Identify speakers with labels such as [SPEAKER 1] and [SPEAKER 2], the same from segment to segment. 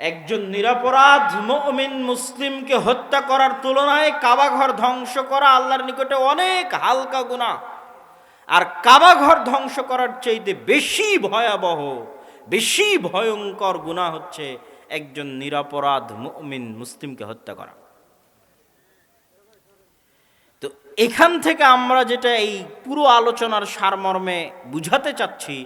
[SPEAKER 1] একজন নিরাপরাধ মুমিন মুসলিমকে হত্যা করার তুলনায় কাবাঘর ধ্বংস করা আল্লাহর নিকটে অনেক হালকা গুনাহ। আর কাবাঘর ধ্বংস করার চাইতে বেশি ভয়াবহ, বেশি ভয়ঙ্কর গুনাহ হচ্ছে একজন নিরাপরাধ মুমিন মুসলিমকে হত্যা করা। তো এখান থেকে আমরা যেটা এই পুরো আলোচনার সারমর্মে বুঝাতে চাচ্ছি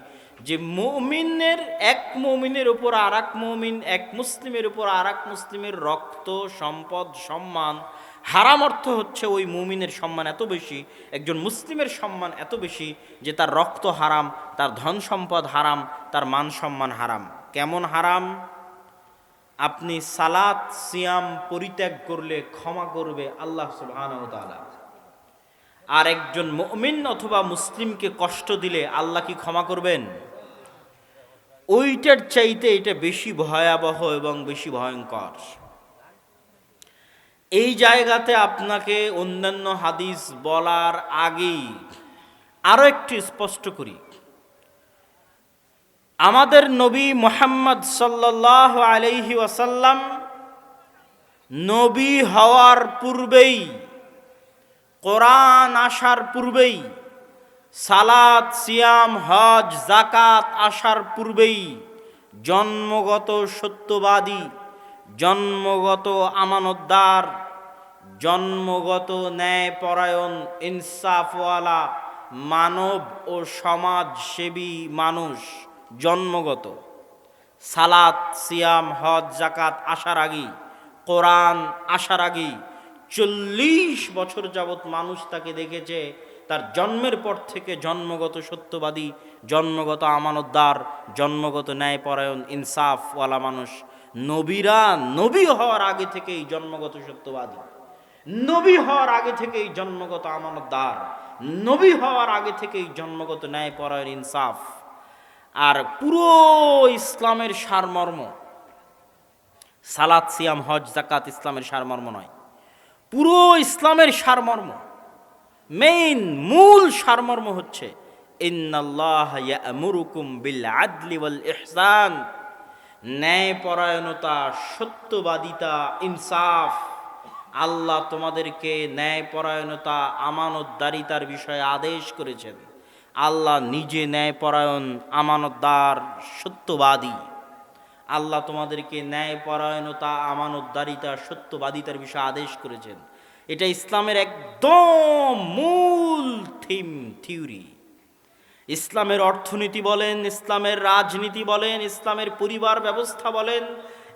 [SPEAKER 1] যে মুমিনের, এক মুমিনের উপর আর এক মুমিন, এক মুসলিমের উপর আর এক মুসলিমের রক্ত, সম্পদ, সম্মান, হারাম অর্থ হচ্ছে ওই মুমিনের সম্মান এত বেশি, একজন মুসলিমের সম্মান এত বেশি যে তার রক্ত হারাম, তার ধন সম্পদ হারাম, তার মান সম্মান হারাম। কেমন হারাম? আপনি সালাত, সিয়াম পরিত্যাগ করলে ক্ষমা করবে আল্লাহ ওয়া আর একজন মুমিন অথবা মুসলিমকে কষ্ট দিলে আল্লাহ কি ক্ষমা করবেন? ওইটার চাইতে এটা বেশি ভয়াবহ এবং বেশি ভয়ঙ্কর। এই জায়গাতে আপনাকে অন্যান্য হাদিস বলার আগেই আরও একটু স্পষ্ট করি। আমাদের নবী মোহাম্মদ সাল্লাহ আলাইহি ওয়াসাল্লাম নবী হওয়ার পূর্বেই, কোরআন আসার পূর্বেই সালাত, সিয়াম, হজ জাকাত আসার পূর্বেই জন্মগত সত্যবাদী, জন্মগত আমানতদার, জন্মগত ন্যায়পরায়ণ ইনসাফওয়ালা মানব ও সমাজসেবী মানুষ জন্মগত। সালাত, সিয়াম, হজ জাকাত আসার আগেই, কোরআন আসার আগেই চল্লিশ বছর যাবৎ মানুষ তাকে দেখেছে তার জন্মের পর থেকে জন্মগত সত্যবাদী, জন্মগত আমানতদার, জন্মগত ন্যায়পরায়ণ, ইনসাফওয়ালা মানুষ। নবীরা নবী হওয়ার আগে থেকেই জন্মগত সত্যবাদী। নবী হওয়ার আগে থেকেই জন্মগত আমানতদার। নবী হওয়ার আগে থেকেই জন্মগত ন্যায়পরায়ণ, ইনসাফ। আর পুরো ইসলামের সারমর্ম, সালাত, সিয়াম, হজ জাকাত ইসলামের সারমর্ম নয়। পুরো ইসলামের সারমর্ম মেইন মূল সারমর্ম হচ্ছে ইহসান ন্যায়পরায়ণতা, সত্যবাদিতা, ইনসাফ। আল্লাহ তোমাদেরকে ন্যায়পরায়ণতা, আমানতদারিতার বিষয়ে আদেশ করেছেন। আল্লাহ নিজে ন্যায়পরায়ণ, আমানতদার, সত্যবাদী। আল্লাহ তোমাদেরকে ন্যায়পরায়ণতা, আমানতদারিতা, সত্যবাদিতার বিষয়ে আদেশ করেছেন। এটা ইসলামের একদম মূল থিম, থিওরি। ইসলামের অর্থনীতি বলেন, ইসলামের রাজনীতি বলেন, ইসলামের পরিবার ব্যবস্থা বলেন,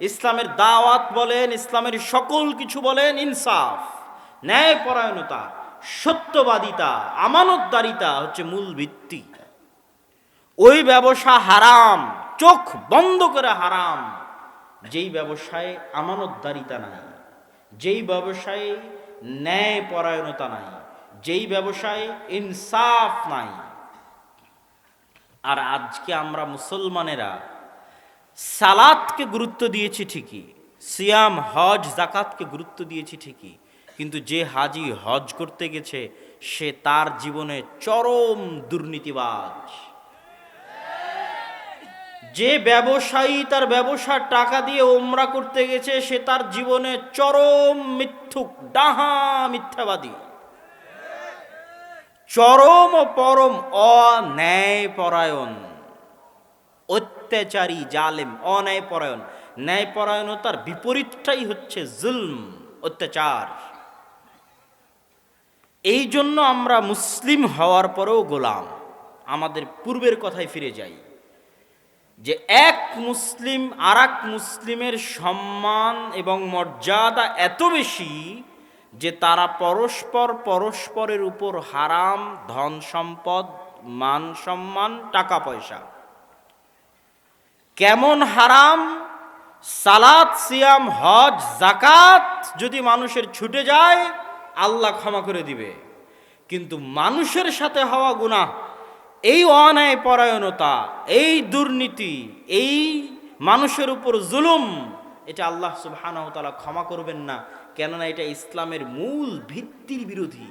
[SPEAKER 1] ইসলামের দাওয়াত বলেন, ইসলামের সকল কিছু বলেন, ইনসাফ, ন্যায়পরায়ণতা, সত্যবাদিতা, আমানতদারিতা হচ্ছে মূল ভিত্তি। ওই ব্যবসা হারাম, চোখ বন্ধ করে হারাম। যেই ব্যবসায় আমানতদারিতা নাই, যেই ব্যবসায় ন্যায় পরায়ণতা নাই, যেই ব্যবসায় ইনসাফ নাই। আর আজকে আমরা মুসলমানেরা সালাতকে গুরুত্ব দিয়েছি ঠিকই, সিয়াম, হজ জাকাতকে গুরুত্ব দিয়েছি ঠিকই, কিন্তু যে হাজি হজ করতে গেছে, সে তার জীবনে চরম দুর্নীতিবাজ। যে ব্যবসায়ী তার ব্যবসার টাকা দিয়ে ওমরা করতে গেছে, সে তার জীবনে চরম মিথ্যুক, ডাহা মিথ্যাবাদী। চরম ও পরম অন্যায়পরায়ণ, অত্যাচারী, জালেম, অন্যায়পরায়ণ। ন্যায়পরায়ণতার বিপরীতটাই হচ্ছে জুলম, অত্যাচার। এই জন্য আমরা মুসলিম হওয়ার পরেও গোলাম। আমাদের পূর্বের কথায় ফিরে যাই। যে এক মুসলিম আর মুসলিমের সম্মান এবং মর্যাদা এত বেশি যে তারা পরস্পর পরস্পরের উপর হারাম, ধন সম্পদ, মান সম্মান, টাকা পয়সা। কেমন হারাম? সালাত, সিয়াম, হজ জাকাত যদি মানুষের ছুটে যায়, আল্লাহ ক্ষমা করে দিবে। কিন্তু মানুষের সাথে হওয়া গুনাহ এই অন্যায় পরায়ণতা, এই দুর্নীতি, এই মানুষের উপর জুলুম, এটা আল্লাহ সুবহানাহু তাআলা ক্ষমা করবেন না। কেননা এটা ইসলামের মূল ভিত্তির বিরোধী।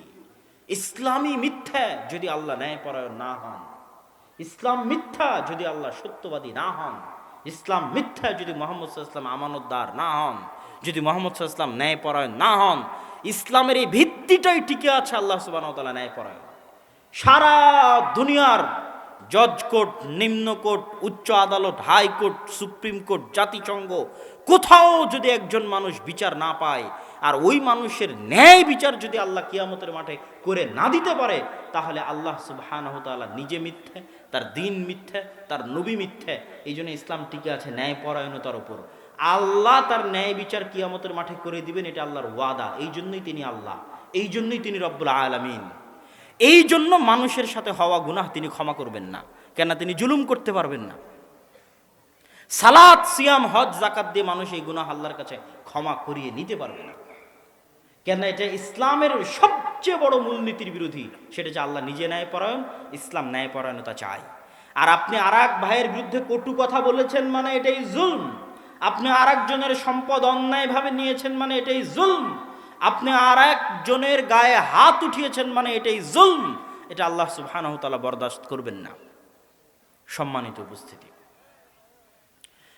[SPEAKER 1] ইসলামী মিথ্যা যদি আল্লাহ ন্যায় পরায়ণ না হন। ইসলাম মিথ্যা যদি আল্লাহ সত্যবাদী না হন। ইসলাম মিথ্যা যদি মোহাম্মদ ইসলাম আমানতদার না হন। যদি মোহাম্মদ ইসলাম ন্যায়পরায়ণ না হন, ইসলামের এই ভিত্তিটাই টিকে আছে আল্লাহ সুবাহ ন্যায়পরায়ণ। সারা দুনিয়ার জজ কোর্ট, নিম্ন কোর্ট, উচ্চ আদালত হাইকোর্ট সুপ্রিম কোর্ট, জাতিসংঘ, কোথাও যদি একজন মানুষ বিচার না পায় আর ওই মানুষের ন্যায় বিচার যদি আল্লাহ কিয়ামতের মাঠে করে না দিতে পারে, তাহলে আল্লাহ সুবাহ নিজে মিথ্যে, তার দিন মিথ্যে, তার নবী মিথ্যে, এই জন্য ইসলাম টিকে আছে ন্যায় পরায়ণতার ওপর আল্লাহ তার ন্যায় বিচার কিয়ামতের মাঠে করে দিবেন, এটা আল্লাহর ওয়াদা, এই জন্যই তিনি আল্লাহ, এই জন্যই তিনি রব্বুল আলামিন। এই জন্য মানুষের সাথে হওয়া গুনাহ তিনি ক্ষমা করবেন না কেন তিনি জুলুম করতে পারবেন না। সালাদ সিয়াম, হজ জাকাত দিয়ে মানুষ এই গুনাহ আল্লাহর কাছে ক্ষমা করিয়ে নিতে পারবে না। কেন এটা ইসলামের সবচেয়ে বড় মূলনীতির বিরোধী, সেটা যে আল্লাহ নিজে ন্যায়পরায়ণ, ইসলাম ন্যায়পরায়ণতা চায় আর আপনি আর এক ভাইয়ের বিরুদ্ধে কটু কথা বলেছেন মানে এটাই জুলম। আপনি আর একজনের সম্পদ অন্যায়ভাবে নিয়েছেন মানে এটাই জুলম। আপনি আর একজনের গায়ে হাত উঠিয়েছেন মানে এটাই জুলম। এটা আল্লাহ সুবহানাহু তাআলা বরদাস্ত করবেন না। সম্মানিত উপস্থিতি।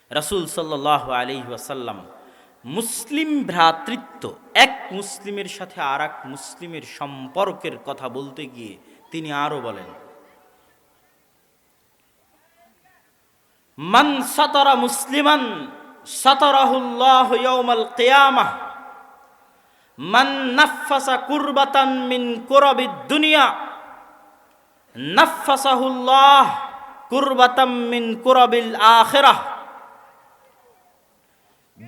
[SPEAKER 1] রাসূল সাল্লাহ আলাইহি ওয়াসাল্লাম মুসলিম ভ্রাতৃত্ব, এক মুসলিমের সাথে আর এক মুসলিমের সম্পর্কের কথা বলতে গিয়ে তিনি আরও বলেন, মান সাতারা মুসলিমান সাতারাহুল্লাহ কিয়ামাহ মান মিন দুনিয়া কুরাবিল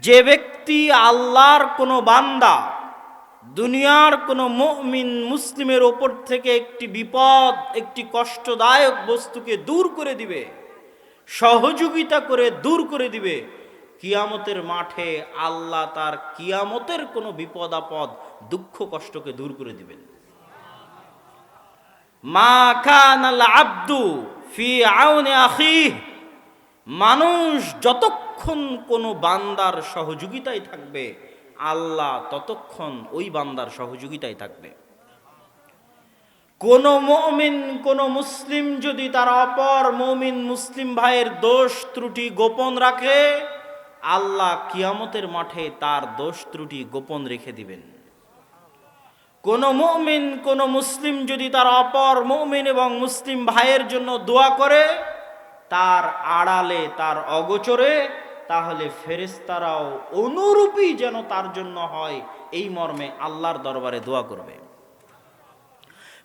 [SPEAKER 1] যে ব্যক্তি আল্লাহর কোনো বান্দা, দুনিয়ার কোনো মুমিন মুসলিমের ওপর থেকে একটি বিপদ, একটি কষ্টদায়ক বস্তুকে দূর করে দিবে, সহযোগিতা করে দূর করে দিবে কিয়ামতের মাঠে আল্লাহ তার কিয়ামতের কোনো বিপদ, আপদ, দুঃখ, কষ্টকে দূর করে দিবেন। মা কানাল আব্দু ফি আউনে আখিহ। মানুষ যতক্ষণ কোনো বান্দার সহযোগিতায় থাকবে, আল্লাহ ততক্ষণ ওই বান্দার সহযোগিতায় থাকবে। কোন মমিন, কোন মুসলিম যদি তার অপর মমিন, মুসলিম ভাইয়ের দোষ ত্রুটি গোপন রাখে আল্লাহ কিয়ামতের মাঠে তার দোষ ত্রুটি গোপন রেখে দিবেন। কোন মুমিন, কোন মুসলিম যদি তার অপর মুমিন এবং মুসলিম ভাইয়ের জন্য দোয়া করে, তার আড়ালে, তার অগোচরে, তাহলে ফেরেস্তারাও অনুরূপী যেন তার জন্য হয়, এই মর্মে আল্লাহর দরবারে দোয়া করবে।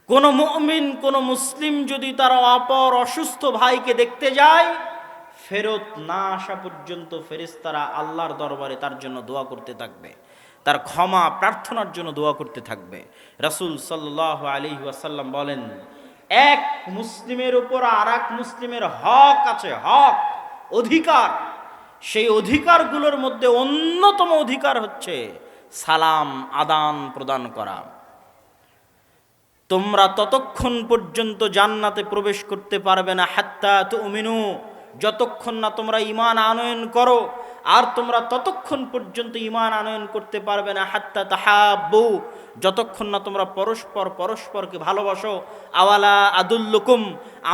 [SPEAKER 1] কোন মুমিন, কোন মুসলিম যদি তার অপর অসুস্থ ভাইকে দেখতে যায় ফেরত না আসা পর্যন্ত ফেরেস্তারা আল্লাহর দরবারে তার জন্য দোয়া করতে থাকবে। তার ক্ষমা প্রার্থনার জন্য দোয়া করতে থাকবে। রাসূল সাল্লাহ আলী ওয়াসাল্লাম বলেন, এক মুসলিমের উপর আর এক মুসলিমের হক আছে, হক, অধিকার। সেই অধিকারগুলোর মধ্যে অন্যতম অধিকার হচ্ছে সালাম, আদান প্রদান করা। তোমরা ততক্ষণ পর্যন্ত জান্নাতে প্রবেশ করতে পারবে না, হাত্তা তুমিনু। যতক্ষণ না তোমরা ইমান আনয়ন করো, আর তোমরা ততক্ষণ পর্যন্ত ইমান আনয়ন করতে পারবে না, হাত্তা তাহাব্বু। যতক্ষণ না তোমরা পরস্পর পরস্পরকে ভালোবাসো, আওয়ালা আদুল্লুকুম,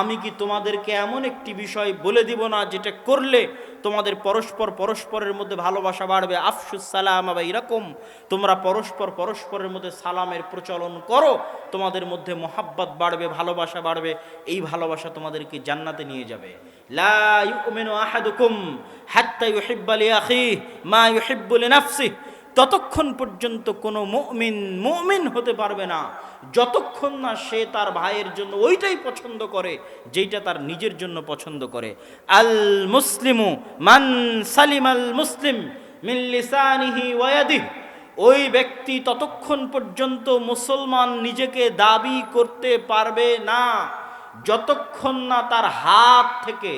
[SPEAKER 1] আমি কি তোমাদেরকে এমন একটি বিষয় বলে দিব না যেটা করলে তোমাদের পরস্পর পরস্পরের মধ্যে ভালোবাসা বাড়বে। আফসুস সালাম বা এরকম তোমরা পরস্পর পরস্পরের মধ্যে সালামের প্রচলন করো। তোমাদের মধ্যে মোহাব্বত বাড়বে, ভালোবাসা বাড়বে। এই ভালোবাসা তোমাদেরকে জান্নাতে নিয়ে যাবে। লা ইউমিনু আহাদুকুম হাত্তা ইউহিব্বা লিআখিহি মা ইউহিব্বু ততক্ষণ পর্যন্ত কোনো মুমিন মুমিন হতে পারবে না। যতক্ষণ না সে তার ভাইয়ের জন্য ওইটাই পছন্দ করে যেটা তার নিজের জন্য পছন্দ করে। আল মুসলিমু মান সালিম আল মুসলিম মিন লিসানিহি ওয়াদিহি ওই ব্যক্তি ততক্ষণ পর্যন্ত মুসলমান নিজেকে দাবি করতে পারবে না। যতক্ষণ না তার হাত থেকে,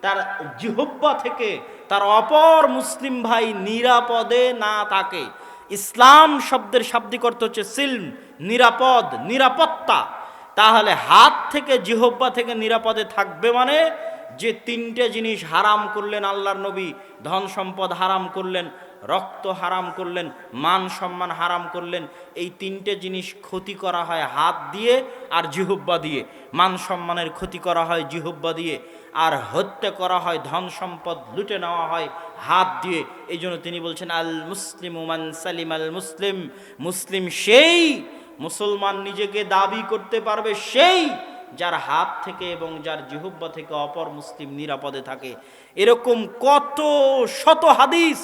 [SPEAKER 1] তার জিহব্বা থেকে তার অপর মুসলিম ভাই নিরাপদে না থাকে। ইসলাম শব্দের শাব্দিক অর্থ হচ্ছে সিল্ম, নিরাপদ, নিরাপত্তা। তাহলে হাত থেকে জিহব্বা থেকে নিরাপদে থাকবে মানে যে তিনটে জিনিস হারাম করলেন আল্লাহর নবী, ধন সম্পদ হারাম করলেন রক্ত হারাম করলেন, মান সম্মান হারাম করলেন, এই তিনটে জিনিস ক্ষতি করা হয় হাত দিয়ে আর জিহুব্বা দিয়ে। মান সম্মানের ক্ষতি করা হয় জিহুব্বা দিয়ে, আর হত্যা করা হয়, ধন সম্পদ লুটে নেওয়া হয় হাত দিয়ে। এই জন্য তিনি বলছেন, আল মুসলিম উমান সালিম আল মুসলিম মুসলিম সেই মুসলমান নিজেকে দাবি করতে পারবে সেই যার হাত থেকে এবং যার জিহুব্বা থেকে অপর মুসলিম নিরাপদে থাকে। এরকম কত শত হাদিস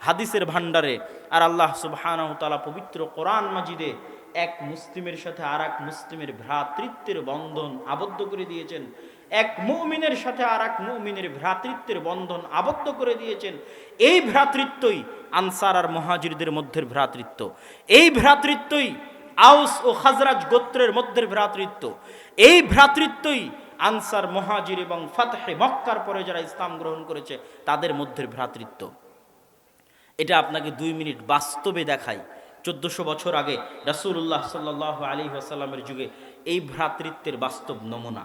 [SPEAKER 1] হাদিসের ভাণ্ডারে। আর আল্লাহ সুবহানাহু তাআলা পবিত্র কোরআন মাজিদে এক মুসলিমের সাথে আর এক মুসলিমের ভ্রাতৃত্বের বন্ধন আবদ্ধ করে দিয়েছেন। এক মুমিনের সাথে আর এক মুমিনের ভ্রাতৃত্বের বন্ধন আবদ্ধ করে দিয়েছেন। এই ভ্রাতৃত্বই আনসার আর মহাজিরদের মধ্যের ভ্রাতৃত্ব। এই ভ্রাতৃত্বই আউস ও খাজরাজ গোত্রের মধ্যের ভ্রাতৃত্ব। এই ভ্রাতৃত্বই আনসার, মহাজির এবং ফাতহে মক্কার পরে যারা ইসলাম গ্রহণ করেছে, তাদের মধ্যের ভ্রাতৃত্ব। এটা আপনাকে দুই মিনিট বাস্তবে দেখাই চোদ্দশো বছর আগে রাসুল্লাহ সাল্লাহ আলী আসাল্লামের যুগে এই ভ্রাতৃত্বের বাস্তব নমুনা।